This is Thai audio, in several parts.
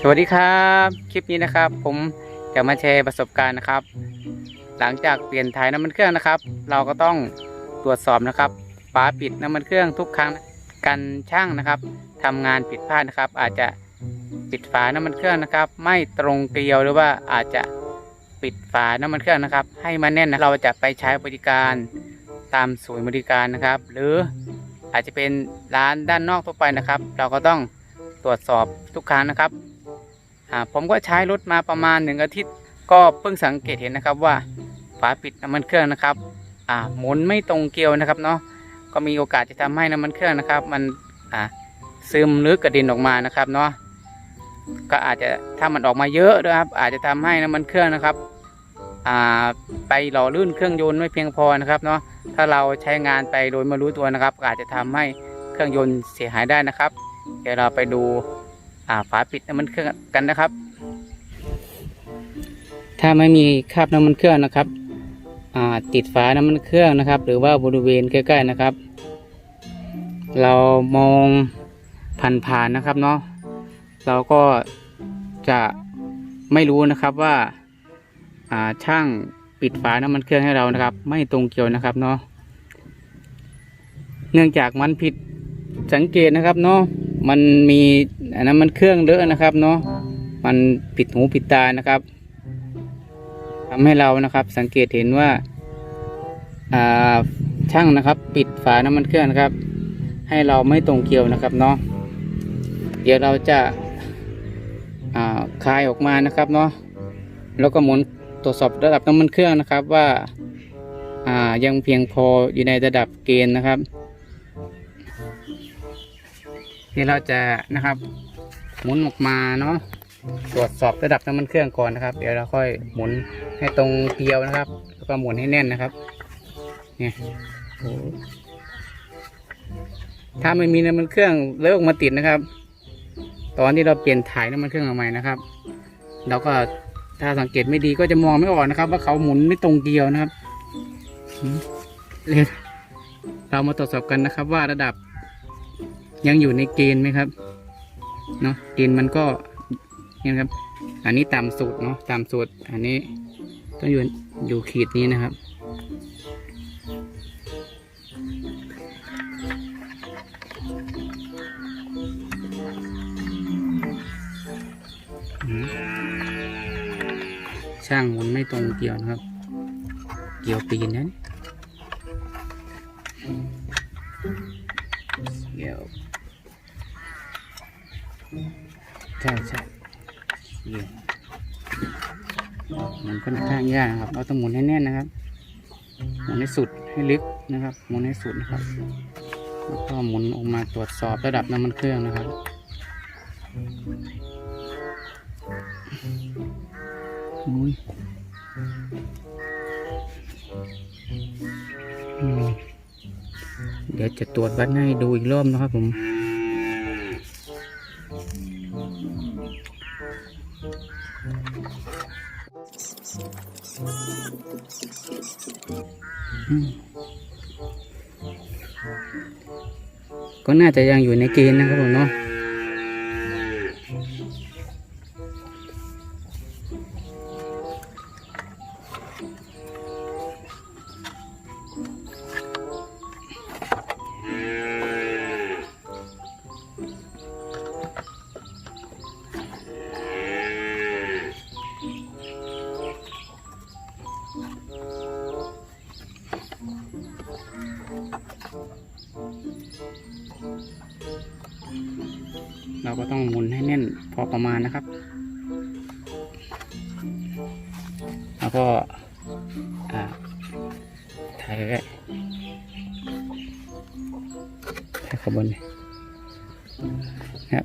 สวัสดีครับ คลิปนี้นะครับ ผมจะมาแชร์ประสบการณ์นะครับ หลังจากเปลี่ยนถ่ายน้ำมันเครื่องนะครับ เราก็ต้องตรวจสอบนะครับฝาปิดน้ำมันเครื่องทุกครั้งกันช่างนะครับทำงานผิดพลาดนะครับ อาจจะปิดฝาน้ำมันเครื่องนะครับ ไม่ตรงเกลียวหรือว่าอาจจะปิดฝาน้ำมันเครื่องนะครับ ให้มันแน่นนะเราจะไปใช้บริการตามศูนย์บริการนะครับ หรืออาจจะเป็นร้านด้านนอกทั่วไปนะครับ เราก็ต้อง ตรวจสอบทุกครั้งนะครับผมก็ใช้รถมาประมาณหนึ่งอาทิตย์ ก็เพิ่งสังเกตเห็นนะครับว่าฝาปิดน้ำมันเครื่องนะครับหมุนไม่ตรงเกลียวนะครับเนาะก็มีโอกาสจะทำให้น้ำมันเครื่องนะครับ มันซึมหรือกระเด็นออกมานะครับเนาะก็อาจจะถ้ามันออกมาเยอะนะครับ อาจจะทำให้น้ำมันเครื่องนะครับไปหล่อลื่นเครื่องยนต์ไม่เพียงพอนะครับเนาะถ้าเราใช้งานไปโดยไม่รู้ตัวนะครับ อาจจะทำให้เครื่องยนต์เสียหายได้นะครับ เดี๋ยวเราไปดูอ่าฝาปิดน้ำมันเครื่องกันนะครับ ถ้าไม่มีคราบน้ำมันเครื่องนะครับอ่าติดฝาน้ำมันเครื่องนะครับ หรือว่าบริเวณใกล้ๆนะครับ เรามองผ่านๆนะครับเนาะเราก็จะไม่รู้นะครับว่าอ่าช่างปิดฝาน้ำมันเครื่องให้เรานะครับ ไม่ตรงเกี่ยวนะครับเนาะเนื่องจากมันผิดสังเกตนะครับเนาะ มันมีอันนั้นมันเครื่องเลอะนะครับเนาะมันปิดหูปิดตานะครับทำให้เรานะครับ สังเกตเห็นว่าอ่าช่างนะครับ ปิดฝาน้ำมันเครื่องนะครับ ให้เราไม่ตรงเกลียวนะครับเนาะเดี๋ยวเราจะอ่าคลายออกมานะครับเนาะแล้วก็หมุนตรวจสอบระดับน้ำมันเครื่องนะครับว่าอ่ายังเพียงพออยู่ในระดับเกณฑ์นะครับ เดี๋ยวเราจะนะครับหมุนออกมาเนาะตรวจสอบระดับน้ำมันเครื่องก่อนนะครับ เดี๋ยวเราค่อยหมุนให้ตรงเกลียวนะครับ แล้วก็หมุนให้แน่นนะครับเนี่ยโอ้ถ้าไม่มีน้ำมันเครื่องเลิกมาติดนะครับ ตอนที่เราเปลี่ยนถ่ายน้ำมันเครื่องมาใหม่นะครับ เราก็ถ้าสังเกตไม่ดีก็จะมองไม่ออกนะครับ ว่าเขาหมุนไม่ตรงเกลียวนะครับอืมเดี๋ยวเรามาตรวจสอบกันนะครับว่าระดับ ยังอยู่ในเกณฑ์ไหมครับเนาะเกณฑ์มันก็นี่นะครับ อันนี้ต่ำสุดเนาะต่ำสุด อันนี้ต้องอยู่อยู่ขีดนี้นะครับ ช่างหมุนไม่ตรงเกี่ยวนะครับ เกี่ยวปีนนั้นเกี่ยว ใช่ใช่เยี่ยมมันค่อนข้างยากนะครับ เราต้องหมุนให้แน่นนะครับหมุนให้สุดให้ลึกนะครับ หมุนให้สุดนะครับ แล้วก็หมุนออกมาตรวจสอบระดับน้ำมันเครื่องนะครับอุ้ยเดี๋ยวจะตรวจวัดให้ดูอีกรอบนะครับผม ก็น่าจะยังอยู่ในเกณฑ์นะครับผมเนาะ ก็ต้องหมุนให้แน่นพอประมาณนะครับ แล้วก็ถ่ายใกล้ๆถ่ายขบวนนะครับ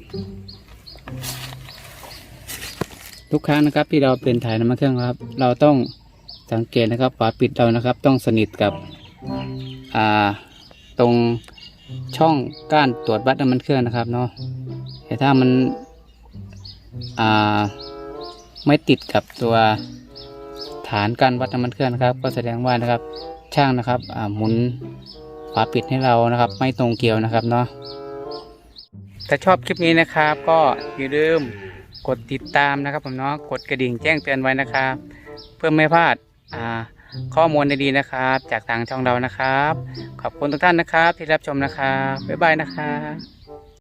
ทุกครั้งนะครับที่เราเปลี่ยนถ่ายน้ำมันเครื่องครับ เราต้องสังเกตนะครับฝาปิดเรานะครับ ต้องสนิทกับตรงช่องก้านตรวจวัดน้ำมันเครื่องนะครับเนาะ แต่ถ้ามันไม่ติดกับตัวฐานการวัดน้ำมันเครื่องนะครับ ก็แสดงว่านะครับช่างนะครับหมุนฝาปิดให้เรานะครับ ไม่ตรงเกลียวนะครับเนาะถ้าชอบคลิปนี้นะครับ ก็อย่าลืมกดติดตามนะครับผมเนาะกดกระดิ่งแจ้งเตือนไว้นะครับ เพื่อไม่พลาดข้อมูลดีๆนะครับ จากทางช่องเรานะครับ ขอบคุณทุกท่านนะครับ ที่รับชมนะครับบ๊ายบายนะครับ